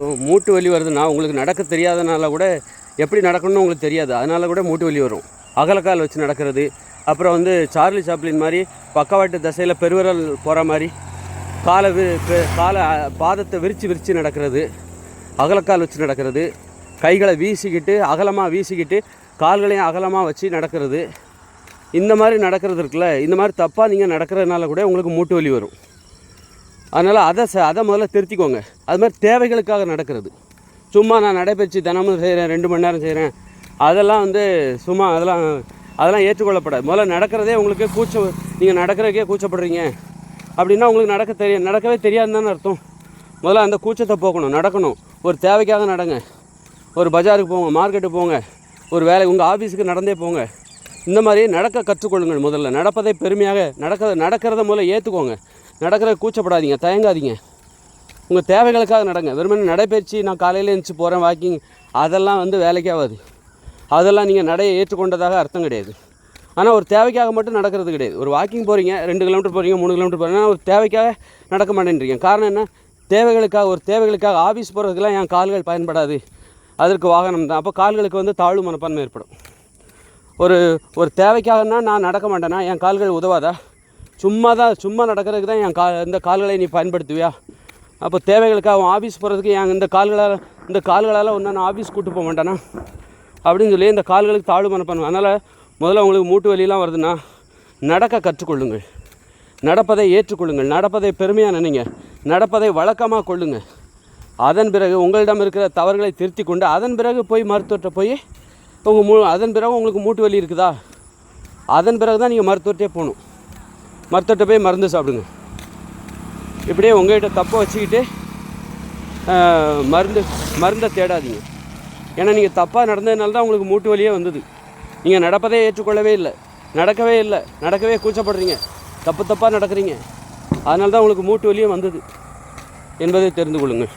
மூட்டு வலி வருதுன்னா உங்களுக்கு நடக்க தெரியாதனால கூட எப்படி நடக்கணும்னு உங்களுக்கு தெரியாது. அதனால கூட மூட்டு வலி வரும். அகலக்கால் வச்சு நடக்கிறது. அப்புறம் வந்து சார்லி சாப்ளின் மாதிரி பக்கவாட்டு தசையில் பெருவிரல் போகிற மாதிரி காலை வி பெ- காலை பாதத்தை விரித்து விரித்து நடக்கிறது. அகலக்கால் வச்சு நடக்கிறது. கைகளை வீசிக்கிட்டு அகலமாக வீசிக்கிட்டு கால்களையும் அகலமாக வச்சு நடக்கிறது. இந்த மாதிரி நடக்கிறது இருக்குல்ல இந்த மாதிரி தப்பாக நீங்கள் நடக்கிறதுனால கூட உங்களுக்கு மூட்டு வலி வரும். அதனால் அதை ச அதை முதல்ல திருத்திக்கோங்க. அது மாதிரி தேவைகளுக்காக நடக்கிறது. சும்மா நான் நடைபயிற்சி தினமும் செய்கிறேன் ரெண்டு மணி நேரம் செய்கிறேன் அதெல்லாம் வந்து சும்மா அதெல்லாம் அதெல்லாம் ஏற்றுக்கொள்ளப்படாது. முதல்ல நடக்கிறதே உங்களுக்கு கூச்சம் நீங்கள் நடக்கிறதுக்கே கூச்சப்படுறீங்க. அப்படின்னா உங்களுக்கு நடக்க தெரிய நடக்கவே தெரியாதுன்னு தானே அர்த்தம். முதல்ல அந்த கூச்சத்தை போக்கணும் நடக்கணும். ஒரு தேவைக்காக நடங்க. ஒரு பஜாருக்கு போங்க மார்க்கெட்டுக்கு போங்க. ஒரு வேலை உங்கள் ஆஃபீஸுக்கு நடந்தே போங்க. இந்த மாதிரி நடக்க கற்றுக்கொள்ளுங்கள் முதல்ல. நடப்பதை பெருமையாக நடக்க நடக்கிறத முதல்ல ஏற்றுக்கோங்க நடக்கிறத கூச்சப்படாதீங்க தயங்காதீங்க. உங்கள் தேவைகளுக்காக நடங்க. வெறுமனே நடைபயிற்சி நான் காலையில் எழுந்துச்சு போகிறேன் வாக்கிங் அதெல்லாம் வந்து வேலைக்கே ஆகாது. அதெல்லாம் நீங்கள் நடையை ஏற்றுக்கொண்டதாக அர்த்தம் கிடையாது. ஆனால் ஒரு தேவைக்காக மட்டும் நடக்கிறது கிடையாது. ஒரு வாக்கிங் போகிறீங்க ரெண்டு கிலோமீட்டர் போகிறீங்க மூணு கிலோமீட்டர் போகிறீங்க ஒரு தேவைக்காக நடக்க மாட்டேன்றீங்க. காரணம் என்ன? தேவைகளுக்காக ஒரு தேவைகளுக்காக ஆஃபீஸ் போகிறதுக்கெல்லாம் என் கால்கள் பயன்படாது. அதற்கு வாகனம் தான் அப்போ கால்களுக்கு வந்து தாழ்வு மனப்பான்மை ஏற்படும். ஒரு ஒரு தேவைக்காகனா நான் நடக்க மாட்டேனா? என் கால்கள் உதவாதா? சும்மா தான் சும்மா நடக்கிறதுக்கு தான் என் கா இந்த கால்களை நீ பயன்படுத்துவியா? அப்போ தேவைகளுக்காக அவன் ஆஃபீஸ் போகிறதுக்கு என் இந்த கால்களால் இந்த கால்களால் ஒன்றா நான் ஆஃபீஸ் கூட்டு போக மாட்டேனா? அப்படின்னு சொல்லி இந்த கால்களுக்கு தாழ்வு மனப்பான்மை. அதனால் முதல்ல உங்களுக்கு மூட்டு வலியெலாம் வருதுன்னா நடக்க கற்றுக்கொள்ளுங்கள். நடப்பதை ஏற்றுக்கொள்ளுங்கள். நடப்பதை பெருமையாக நினைங்க. நடப்பதை வழக்கமாக கொள்ளுங்கள். அதன் பிறகு உங்களிடம் இருக்கிற தவறுகளை திருத்தி கொண்டு அதன் பிறகு போய் மருத்துவத்தை போய் உங்கள் மூ அதன் பிறகு உங்களுக்கு மூட்டு வலி இருக்குதா? அதன் பிறகு தான் நீங்கள் மருத்துவர்கிட்டே போகணும். மருத்துவர்கிட்ட போய் மருந்து சாப்பிடுங்க. இப்படியே உங்கள்கிட்ட தப்பை வச்சுக்கிட்டு மருந்து மருந்தை தேடாதீங்க. ஏன்னா நீங்கள் தப்பாக நடந்ததுனால தான் உங்களுக்கு மூட்டு வலியே வந்தது. நீங்கள் நடப்பதே ஏற்றுக்கொள்ளவே இல்லை. நடக்கவே இல்லை. நடக்கவே கூச்சப்படுறீங்க. தப்பு தப்பாக நடக்கிறீங்க. அதனால தான் உங்களுக்கு மூட்டு வலியே வந்தது என்பதை தெரிந்து கொள்ளுங்கள்.